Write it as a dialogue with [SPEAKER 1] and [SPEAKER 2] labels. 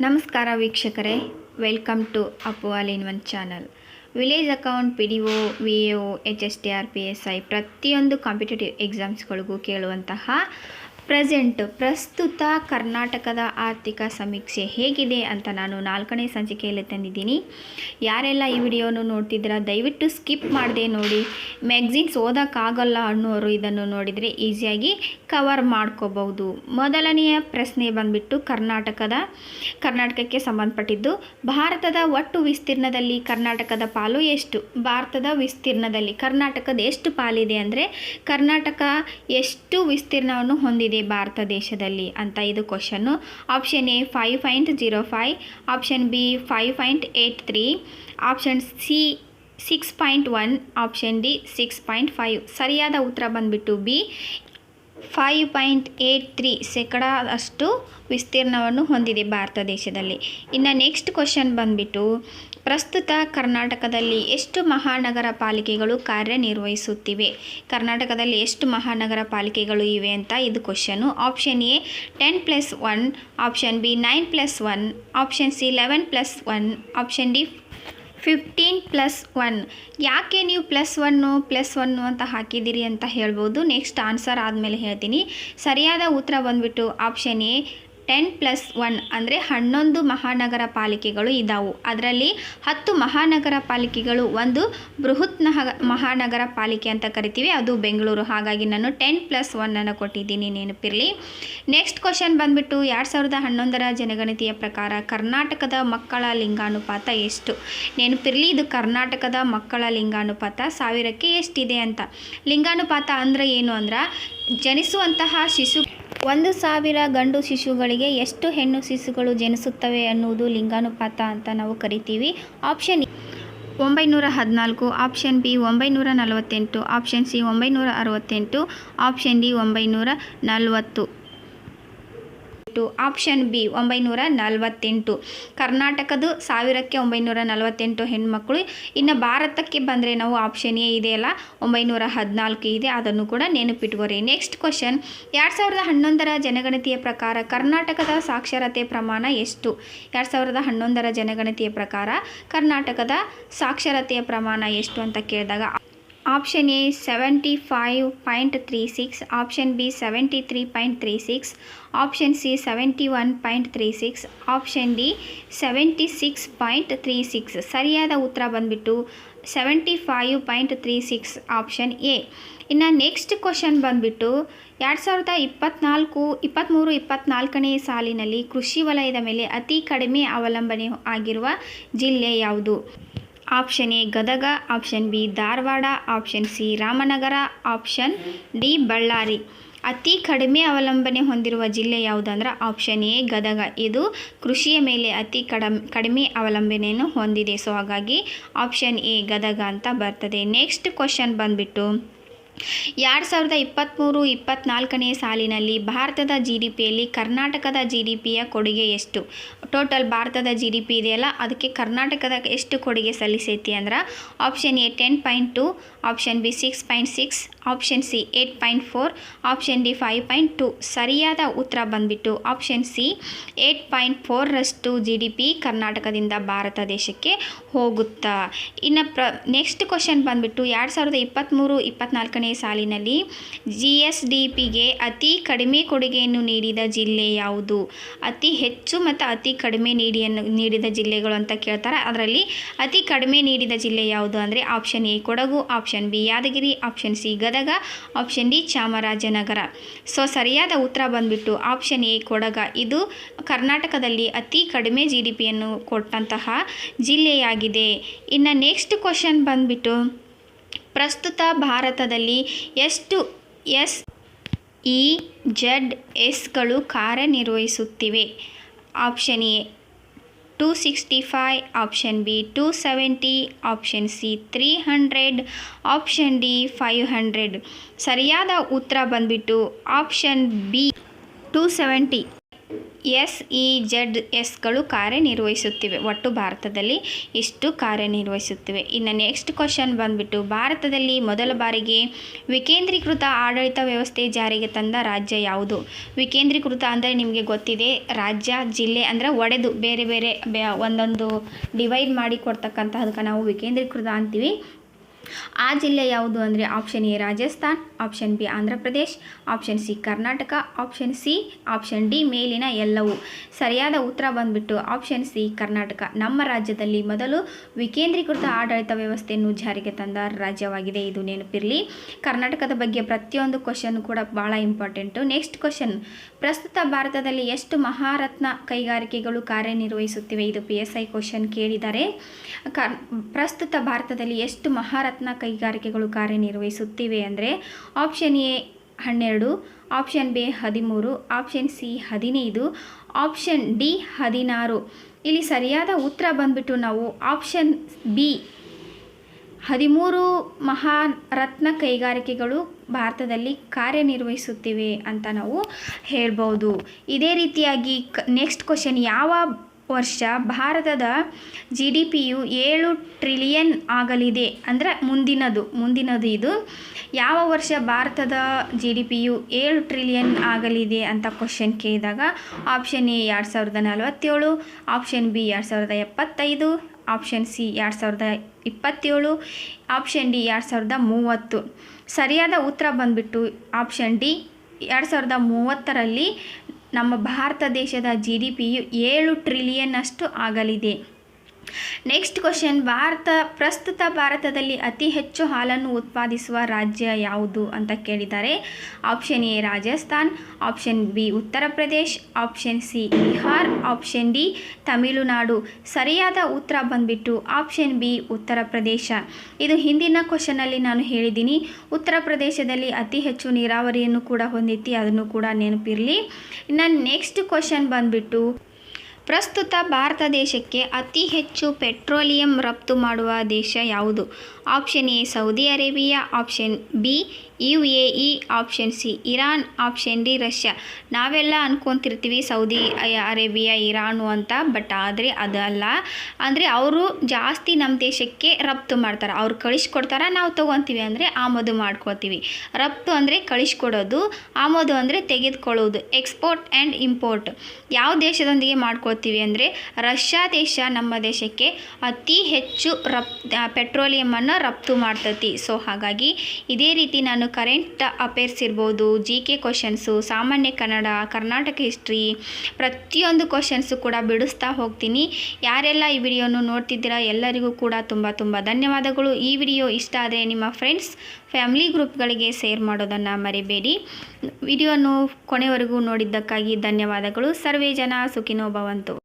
[SPEAKER 1] ನಮಸ್ಕಾರ ವೀಕ್ಷಕರೇ welcome to Appu all in one channel village account P D O V A O H S T R P S I ಪ್ರತಿಯೊಂದು competitive ಎಕ್ಸಾಮ್ಸ್ಗಳಿಗೂ ಕೇಳುವಂತಹ present ಪ್ರಸ್ತುತ ಕರ್ನಾಟಕದ ಆರ್ಥಿಕ ಸಮೀಕ್ಷೆ ಹೇಗಿದೆ ಅಂತ ನಾನು ನಾಲ್ಕನೇ ಸಂಚಿಕೆಯಲ್ಲಿ ತಂದಿದ್ದೀನಿ. ಯಾರೆಲ್ಲ ಈ ವಿಡಿಯೋನು ನೋಡ್ತಿದ್ದೀರಾ, ದಯವಿಟ್ಟು ಸ್ಕಿಪ್ ಮಾಡದೆ ನೋಡಿ. ಮ್ಯಾಗ್ಝಿನ್ಸ್ ಓದೋಕ್ಕಾಗಲ್ಲ ಅನ್ನೋರು ಇದನ್ನು ನೋಡಿದರೆ ಈಸಿಯಾಗಿ ಕವರ್ ಮಾಡ್ಕೋಬಹುದು. ಮೊದಲನೆಯ ಪ್ರಶ್ನೆ ಬಂದ್ಬಿಟ್ಟು ಕರ್ನಾಟಕದ, ಕರ್ನಾಟಕಕ್ಕೆ ಸಂಬಂಧಪಟ್ಟಿದ್ದು, ಭಾರತದ ಒಟ್ಟು ವಿಸ್ತೀರ್ಣದಲ್ಲಿ ಕರ್ನಾಟಕದ ಪಾಲು ಎಷ್ಟು? ಭಾರತದ ವಿಸ್ತೀರ್ಣದಲ್ಲಿ ಕರ್ನಾಟಕದ ಎಷ್ಟು ಪಾಲಿದೆ ಅಂದರೆ ಕರ್ನಾಟಕ ಎಷ್ಟು ವಿಸ್ತೀರ್ಣವನ್ನು ಹೊಂದಿದೆ? ಭಾರತ ದೇಶದಲ್ಲಿ ಅಂತ ಇದು question option A five point zero five option B five point eight three option C six point one option D six point five ಸರಿಯಾದ ಉತ್ತರ ಬಂದುಬಿಟ್ಟು B five point eight three ಶೇಕಡ ಅಷ್ಟು ವಿಸ್ತೀರ್ಣವನ್ನು ಹೊಂದಿದೆ ಭಾರತ ದೇಶದಲ್ಲಿ. ಇನ್ನು ನೆಕ್ಸ್ಟ್ ಕ್ವಶನ್ ಬಂದ್ಬಿಟ್ಟು, ಪ್ರಸ್ತುತ ಕರ್ನಾಟಕದಲ್ಲಿ ಎಷ್ಟು ಮಹಾನಗರ ಪಾಲಿಕೆಗಳು ಕಾರ್ಯನಿರ್ವಹಿಸುತ್ತಿವೆ? ಕರ್ನಾಟಕದಲ್ಲಿ ಎಷ್ಟು ಮಹಾನಗರ ಪಾಲಿಕೆಗಳು ಇವೆ ಅಂತ ಇದು question. Option A, ten plus one. Option B, nine plus one. Option C, eleven plus one. Option D fifteen plus one ಯಾಕೆ ನೀವು ಪ್ಲಸ್ ಒನ್ನು ಪ್ಲಸ್ ಒನ್ನು ಅಂತ ಹಾಕಿದ್ದೀರಿ ಅಂತ ಹೇಳ್ಬೋದು. ನೆಕ್ಸ್ಟ್ ಆನ್ಸರ್ ಆದಮೇಲೆ ಹೇಳ್ತೀನಿ. ಸರಿಯಾದ ಉತ್ತರ ಬಂದ್ಬಿಟ್ಟು option A ten plus one ಅಂದರೆ ಹನ್ನೊಂದು ಮಹಾನಗರ ಪಾಲಿಕೆಗಳು ಇದ್ದಾವೆ ಅದರಲ್ಲಿ ಹತ್ತು ಮಹಾನಗರ ಪಾಲಿಕೆಗಳು ಒಂದು ಬೃಹತ್ ಮಹಾನಗರ ಪಾಲಿಕೆ ಅಂತ ಕರಿತೀವಿ. ಅದು ಬೆಂಗಳೂರು. ಹಾಗಾಗಿ ನಾನು ಟೆನ್ ಪ್ಲಸ್ ಒನ್ನನ್ನು ಕೊಟ್ಟಿದ್ದೀನಿ ನೆನಪಿರಲಿ. ನೆಕ್ಸ್ಟ್ ಕ್ವಶನ್ ಬಂದ್ಬಿಟ್ಟು ಎರಡು ಸಾವಿರದ ಹನ್ನೊಂದರ ಜನಗಣತಿಯ ಪ್ರಕಾರ ಕರ್ನಾಟಕದ ಮಕ್ಕಳ ಲಿಂಗಾನುಪಾತ ಎಷ್ಟು? ನೆನಪಿರಲಿ, ಇದು ಕರ್ನಾಟಕದ ಮಕ್ಕಳ ಲಿಂಗಾನುಪಾತ ಸಾವಿರಕ್ಕೆ ಎಷ್ಟಿದೆ ಅಂತ. ಲಿಂಗಾನುಪಾತ ಅಂದರೆ ಏನು ಅಂದ್ರೆ ಜನಿಸುವಂತಹ ಶಿಶು ಒಂದು ಸಾವಿರ ಗಂಡು ಶಿಶುಗಳಿಗೆ ಎಷ್ಟು ಹೆಣ್ಣು ಶಿಶುಗಳು ಜನಿಸುತ್ತವೆ ಅನ್ನುವುದು ಲಿಂಗಾನುಪಾತ ಅಂತ ನಾವು ಕರಿತೀವಿ. ಆಪ್ಷನ್ ಒಂಬೈನೂರ ಹದಿನಾಲ್ಕು, ಆಪ್ಷನ್ ಬಿ ಒಂಬೈನೂರ ನಲವತ್ತೆಂಟು, ಆಪ್ಷನ್ ಸಿ ಒಂಬೈನೂರ ಅರವತ್ತೆಂಟು, ಆಪ್ಷನ್ ಡಿ ಒಂಬೈನೂರ ನಲವತ್ತು. ಆಪ್ಷನ್ ಬಿ ಒಂಬೈನೂರ ನಲವತ್ತೆಂಟು. ಕರ್ನಾಟಕದ್ದು ಸಾವಿರಕ್ಕೆ ಒಂಬೈನೂರ ನಲವತ್ತೆಂಟು ಹೆಣ್ಮಕ್ಳು. ಇನ್ನು ಭಾರತಕ್ಕೆ ಬಂದರೆ ನಾವು ಆಪ್ಷನ್ ಎ ಇದೆಯಲ್ಲ ಒಂಬೈನೂರ ಹದಿನಾಲ್ಕು ಇದೆ. ಅದನ್ನು ಕೂಡ ನೆನಪಿಟ್ಕೋರಿ. ನೆಕ್ಸ್ಟ್ ಕ್ವಶನ್ ಎರಡು ಸಾವಿರದ ಹನ್ನೊಂದರ ಜನಗಣತಿಯ ಪ್ರಕಾರ ಕರ್ನಾಟಕದ ಸಾಕ್ಷರತೆ ಪ್ರಮಾಣ ಎಷ್ಟು? ಎರಡು ಸಾವಿರದ ಹನ್ನೊಂದರ ಜನಗಣತಿಯ ಪ್ರಕಾರ ಕರ್ನಾಟಕದ ಸಾಕ್ಷರತೆಯ ಪ್ರಮಾಣ ಎಷ್ಟು ಅಂತ ಕೇಳಿದಾಗ option A seventy five point three six option B seventy three point three six option C seventy one point three six option D seventy six point three six ಸರಿಯಾದ ಉತ್ತರ ಬಂದುಬಿಟ್ಟು seventy five point three six option A ಇನ್ನು next question ಬಂದುಬಿಟ್ಟು ಎರಡು ಸಾವಿರದ ಇಪ್ಪತ್ತ್ನಾಲ್ಕು ಇಪ್ಪತ್ತ್ಮೂರು ಇಪ್ಪತ್ತ್ನಾಲ್ಕನೇ ಸಾಲಿನಲ್ಲಿ ಕೃಷಿ ವಲಯದ ಮೇಲೆ ಅತಿ ಕಡಿಮೆ ಅವಲಂಬನೆ ಆಗಿರುವ ಜಿಲ್ಲೆ ಯಾವುದು? Option A Gadag, option B Dharwad, option C Ramanagara, option D Ballari. ಅತಿ ಕಡಿಮೆ ಅವಲಂಬನೆ ಹೊಂದಿರುವ ಜಿಲ್ಲೆ ಯಾವುದಂದ್ರೆ ಆಪ್ಷನ್ ಎ ಗದಗ. ಇದು ಕೃಷಿಯ ಮೇಲೆ ಅತಿ ಕಡಮ್ ಅವಲಂಬನೆಯನ್ನು ಹೊಂದಿದೆ. ಸೊ ಹಾಗಾಗಿ ಆಪ್ಷನ್ ಎ ಗದಗ ಅಂತ ಬರ್ತದೆ. ನೆಕ್ಸ್ಟ್ ಕ್ವಶನ್ ಬಂದ್ಬಿಟ್ಟು ಎರಡು ಸಾವಿರದ ಇಪ್ಪತ್ತ್ಮೂರು ಇಪ್ಪತ್ತ್ನಾಲ್ಕನೇ ಸಾಲಿನಲ್ಲಿ ಭಾರತದ ಜಿ ಡಿ ಪಿಯಲ್ಲಿ ಕರ್ನಾಟಕದ ಜಿ ಡಿ ಪಿಯ ಕೊಡುಗೆ ಎಷ್ಟು? ಟೋಟಲ್ ಭಾರತದ ಜಿ ಡಿ ಪಿ ಇದೆಯಲ್ಲ, ಅದಕ್ಕೆ ಕರ್ನಾಟಕದ ಎಷ್ಟು ಕೊಡುಗೆ ಸಲ್ಲಿಸೈತಿ ಅಂದ್ರೆ option A ten point two option B six point six option C eight point four option D five point two ಸರಿಯಾದ ಉತ್ತರ ಬಂದ್ಬಿಟ್ಟು ಆಪ್ಷನ್ ಸಿ ಏಯ್ಟ್ ಪಾಯಿಂಟ್ ಫೋರ್ರಷ್ಟು ಜಿ ಡಿ ಪಿ ಕರ್ನಾಟಕದಿಂದ ಭಾರತ ದೇಶಕ್ಕೆ ಹೋಗುತ್ತಾ? ಇನ್ನು ಪ್ರ ನೆಕ್ಸ್ಟ್ ಕ್ವಶನ್ ಬಂದುಬಿಟ್ಟು ಎರಡು ಸಾವಿರದ ಇಪ್ಪತ್ತ್ಮೂರು ಇಪ್ಪತ್ತ್ನಾಲ್ಕನೇ ಸಾಲಿನಲ್ಲಿ ಜಿ ಎಸ್ ಡಿ ಪಿಗೆ ಅತಿ ಕಡಿಮೆ ಕೊಡುಗೆಯನ್ನು ನೀಡಿದ ಜಿಲ್ಲೆ ಯಾವುದು? ಅತಿ ಹೆಚ್ಚು ಮತ್ತು ಅತಿ ಕಡಿಮೆ ನೀಡಿಯನ್ನು, ನೀಡಿದ ಜಿಲ್ಲೆಗಳು ಅಂತ ಕೇಳ್ತಾರೆ. ಅದರಲ್ಲಿ ಅತಿ ಕಡಿಮೆ ನೀಡಿದ ಜಿಲ್ಲೆ ಯಾವುದು ಅಂದರೆ option A Kodagu option B Yadgir option C Gadag. Option D Chamarajanagar. So, ಸರಿಯಾದ ಉತ್ತರ ಬಂದ್ಬಿಟ್ಟು ಆಪ್ಷನ್ ಎ ಕೊಡಗ. ಇದು ಕರ್ನಾಟಕದಲ್ಲಿ ಅತಿ ಕಡಿಮೆ ಜಿ ಡಿ ಪಿಯನ್ನು ಕೊಟ್ಟಂತಹ ಜಿಲ್ಲೆಯಾಗಿದೆ. ಇನ್ನು ನೆಕ್ಸ್ಟ್ ಕ್ವಶನ್ ಬಂದ್ಬಿಟ್ಟು, ಪ್ರಸ್ತುತ ಭಾರತದಲ್ಲಿ ಎಷ್ಟು ಎಸ್ ಇ ಜಡ್ ಎಸ್ಗಳು ಕಾರ್ಯನಿರ್ವಹಿಸುತ್ತಿವೆ? Option A two sixty five option B two seventy option C three hundred option D five hundred ಸರಿಯಾದ ಉತ್ತರ ಬಂದ್ಬಿಟ್ಟು option B two seventy S E Z ಎಸ್ಗಳು ಕಾರ್ಯನಿರ್ವಹಿಸುತ್ತಿವೆ. ಒಟ್ಟು ಭಾರತದಲ್ಲಿ ಇಷ್ಟು ಕಾರ್ಯನಿರ್ವಹಿಸುತ್ತಿವೆ. ಇನ್ನು ನೆಕ್ಸ್ಟ್ ಕ್ವಶನ್ ಬಂದ್ಬಿಟ್ಟು, ಭಾರತದಲ್ಲಿ ಮೊದಲ ಬಾರಿಗೆ ವಿಕೇಂದ್ರೀಕೃತ ಆಡಳಿತ ವ್ಯವಸ್ಥೆ ಜಾರಿಗೆ ತಂದ ರಾಜ್ಯ ಯಾವುದು? ವಿಕೇಂದ್ರೀಕೃತ ಅಂದರೆ ನಿಮಗೆ ಗೊತ್ತಿದೆ, ರಾಜ್ಯ, ಜಿಲ್ಲೆ ಅಂದರೆ ಒಡೆದು, ಬೇರೆ ಬೇರೆ ಒಂದೊಂದು ಡಿವೈಡ್ ಮಾಡಿ ಕೊಡ್ತಕ್ಕಂತಹದಕ್ಕೆ ನಾವು ವಿಕೇಂದ್ರೀಕೃತ ಅಂತೀವಿ. ಆ ಜಿಲ್ಲೆ ಯಾವುದು ಅಂದರೆ option A Rajasthan option B Andhra Pradesh option C Karnataka option C option D ಮೇಲಿನ ಎಲ್ಲವೂ. ಸರಿಯಾದ ಉತ್ತರ ಬಂದ್ಬಿಟ್ಟು ಆಪ್ಷನ್ ಸಿ ಕರ್ನಾಟಕ. ನಮ್ಮ ರಾಜ್ಯದಲ್ಲಿ ಮೊದಲು ವಿಕೇಂದ್ರೀಕೃತ ಆಡಳಿತ ವ್ಯವಸ್ಥೆಯನ್ನು ಜಾರಿಗೆ ತಂದ ರಾಜ್ಯವಾಗಿದೆ. ಇದು ನೆನಪಿರಲಿ. ಕರ್ನಾಟಕದ ಬಗ್ಗೆ ಪ್ರತಿಯೊಂದು ಕ್ವಶನ್ ಕೂಡ ಭಾಳ ಇಂಪಾರ್ಟೆಂಟು ನೆಕ್ಸ್ಟ್ ಕ್ವಶನ್ ಪ್ರಸ್ತುತ ಭಾರತದಲ್ಲಿ ಎಷ್ಟು ಮಹಾರತ್ನ ಕೈಗಾರಿಕೆಗಳು ಕಾರ್ಯನಿರ್ವಹಿಸುತ್ತಿವೆ? ಇದು ಪಿ ಎಸ್ ಐ ಕ್ವಶನ್ ಕೇಳಿದ್ದಾರೆ ಕರ್ ಪ್ರಸ್ತುತ ಭಾರತದಲ್ಲಿ ಎಷ್ಟು ಮಹಾರತ್ನ ಕೈಗಾರಿಕೆಗಳು ಕಾರ್ಯನಿರ್ವಹಿಸುತ್ತಿವೆ ಅಂದರೆ ಆಪ್ಷನ್ ಎ ಹನ್ನೆರಡು ಆಪ್ಷನ್ ಬಿ ಹದಿಮೂರು ಆಪ್ಷನ್ ಸಿ ಹದಿನೈದು ಆಪ್ಷನ್ ಡಿ ಹದಿನಾರು. ಇಲ್ಲಿ ಸರಿಯಾದ ಉತ್ತರ ಬಂದ್ಬಿಟ್ಟು ನಾವು ಆಪ್ಷನ್ ಬಿ ಹದಿಮೂರು ಮಹಾರತ್ನ ಕೈಗಾರಿಕೆಗಳು ಭಾರತದಲ್ಲಿ ಕಾರ್ಯನಿರ್ವಹಿಸುತ್ತಿವೆ ಅಂತ ನಾವು ಹೇಳ್ಬೋದು. ಇದೇ ರೀತಿಯಾಗಿ ನೆಕ್ಸ್ಟ್ ಕ್ವಶನ್ ಯಾವ ವರ್ಷ ಭಾರತದ ಜಿ ಡಿ ಪಿಯು ಏಳು ಟ್ರಿಲಿಯನ್ ಆಗಲಿದೆ. ಅಂದರೆ ಮುಂದಿನದು ಮುಂದಿನದು ಇದು. ಯಾವ ವರ್ಷ ಭಾರತದ ಜಿ ಡಿ ಪಿಯು ಏಳು ಟ್ರಿಲಿಯನ್ ಆಗಲಿದೆ ಅಂತ ಕ್ವಶನ್ ಕೇಳಿದಾಗ ಆಪ್ಷನ್ ಎ ಎರಡು ಸಾವಿರದ ನಲವತ್ತೇಳು ಆಪ್ಷನ್ ಬಿ ಎರಡು ಸಾವಿರದ ಎಪ್ಪತ್ತೈದು ಆಪ್ಷನ್ ಸಿ ಎರಡು ಸಾವಿರದ ಇಪ್ಪತ್ತೇಳು ಆಪ್ಷನ್ ಡಿ ಎರಡು ಸಾವಿರದ ಮೂವತ್ತು. ಸರಿಯಾದ ಉತ್ತರ ಬಂದುಬಿಟ್ಟು ಆಪ್ಷನ್ ಡಿ ಎರಡು ಸಾವಿರದ ಮೂವತ್ತರಲ್ಲಿ ನಮ್ಮ ಭಾರತ ದೇಶದ ಜಿ ಡಿ ಪಿಯು ಏಳು ಟ್ರಿಲಿಯನ್ ಅಷ್ಟು ಆಗಲಿದೆ. ನೆಕ್ಸ್ಟ್ ಕ್ವಶನ್ ಭಾರತ, ಪ್ರಸ್ತುತ ಭಾರತದಲ್ಲಿ ಅತಿ ಹೆಚ್ಚು ಹಾಲನ್ನು ಉತ್ಪಾದಿಸುವ ರಾಜ್ಯ ಯಾವುದು ಅಂತ ಕೇಳಿದ್ದಾರೆ. Option A Rajasthan. Option B Uttar Pradesh. Option C Bihar. Option D Tamil Nadu. ಸರಿಯಾದ ಉತ್ತರ ಬಂದ್ಬಿಟ್ಟು ಆಪ್ಷನ್ ಬಿ ಉತ್ತರ ಪ್ರದೇಶ. ಇದು ಹಿಂದಿನ ಕ್ವಶನಲ್ಲಿ ನಾನು ಹೇಳಿದ್ದೀನಿ. ಉತ್ತರ ಪ್ರದೇಶದಲ್ಲಿ ಅತಿ ಹೆಚ್ಚು ನೀರಾವರಿಯನ್ನು ಕೂಡ ಹೊಂದಿತ್ತು ಅದನ್ನು ಕೂಡ ನೆನಪಿರಲಿ. ಇನ್ನು ನೆಕ್ಸ್ಟ್ ಕ್ವಶನ್ ಬಂದ್ಬಿಟ್ಟು ಪ್ರಸ್ತುತ ಭಾರತ ದೇಶಕ್ಕೆ ಅತಿ ಹೆಚ್ಚು ಪೆಟ್ರೋಲಿಯಂ ರಫ್ತು ಮಾಡುವ ದೇಶ ಯಾವುದು? Option A Saudi Arabia, option B U A E option C, Iran option D, Russia. ನಾವೆಲ್ಲ ಅನ್ಕೊತಿರ್ತೀವಿ ಸೌದಿ ಅರೇಬಿಯಾ, ಇರಾನು ಅಂತ, ಬಟ್ ಆದರೆ ಅದಲ್ಲ. ಅಂದರೆ ಅವರು ಜಾಸ್ತಿ ನಮ್ಮ ದೇಶಕ್ಕೆ ರಫ್ತು ಮಾಡ್ತಾರೆ. ಅವ್ರು ಕಳಿಸ್ಕೊಡ್ತಾರೆ, ನಾವು ತೊಗೊತೀವಿ ಅಂದರೆ ಆಮದು ಮಾಡ್ಕೋತೀವಿ. ರಫ್ತು ಅಂದರೆ ಕಳಿಸ್ಕೊಡೋದು, ಆಮದು ಅಂದರೆ ತೆಗೆದುಕೊಳ್ಳೋದು, ಎಕ್ಸ್ಪೋರ್ಟ್ ಆ್ಯಂಡ್ ಇಂಪೋರ್ಟ್. ಯಾವ ದೇಶದೊಂದಿಗೆ ಮಾಡ್ಕೋತೀವಿ ಅಂದರೆ ರಷ್ಯಾ ದೇಶ ನಮ್ಮ ದೇಶಕ್ಕೆ ಅತಿ ಹೆಚ್ಚು ರಫ್ ಪೆಟ್ರೋಲಿಯಮನ್ನು ರಫ್ತು ಮಾಡ್ತತಿ. ಸೊ ಹಾಗಾಗಿ ಇದೇ ರೀತಿ ನಾನು ಕರೆಂಟ್ ಅಫೇರ್ಸ್ ಇರ್ಬೋದು ಜಿ ಕೆ ಕ್ವಶನ್ಸು ಸಾಮಾನ್ಯ ಕನ್ನಡ, ಕರ್ನಾಟಕ ಹಿಸ್ಟ್ರಿ ಪ್ರತಿಯೊಂದು ಕ್ವಶನ್ಸು ಕೂಡ ಬಿಡಿಸ್ತಾ ಹೋಗ್ತೀನಿ. ಯಾರೆಲ್ಲ ಈ ವಿಡಿಯೋನು ನೋಡ್ತಿದ್ದೀರಾ ಎಲ್ಲರಿಗೂ ಕೂಡ ತುಂಬ ತುಂಬ ಧನ್ಯವಾದಗಳು. ಈ ವಿಡಿಯೋ ಇಷ್ಟ ಆದರೆ ನಿಮ್ಮ ಫ್ರೆಂಡ್ಸ್ ಫ್ಯಾಮಿಲಿ ಗ್ರೂಪ್ಗಳಿಗೆ ಶೇರ್ ಮಾಡೋದನ್ನು ಮರಿಬೇಡಿ. ವಿಡಿಯೋನು ಕೊನೆವರೆಗೂ ನೋಡಿದ್ದಕ್ಕಾಗಿ ಧನ್ಯವಾದಗಳು. ಸರ್ವೇ ಜನ ಸುಖಿನೋ ಭವಂತು.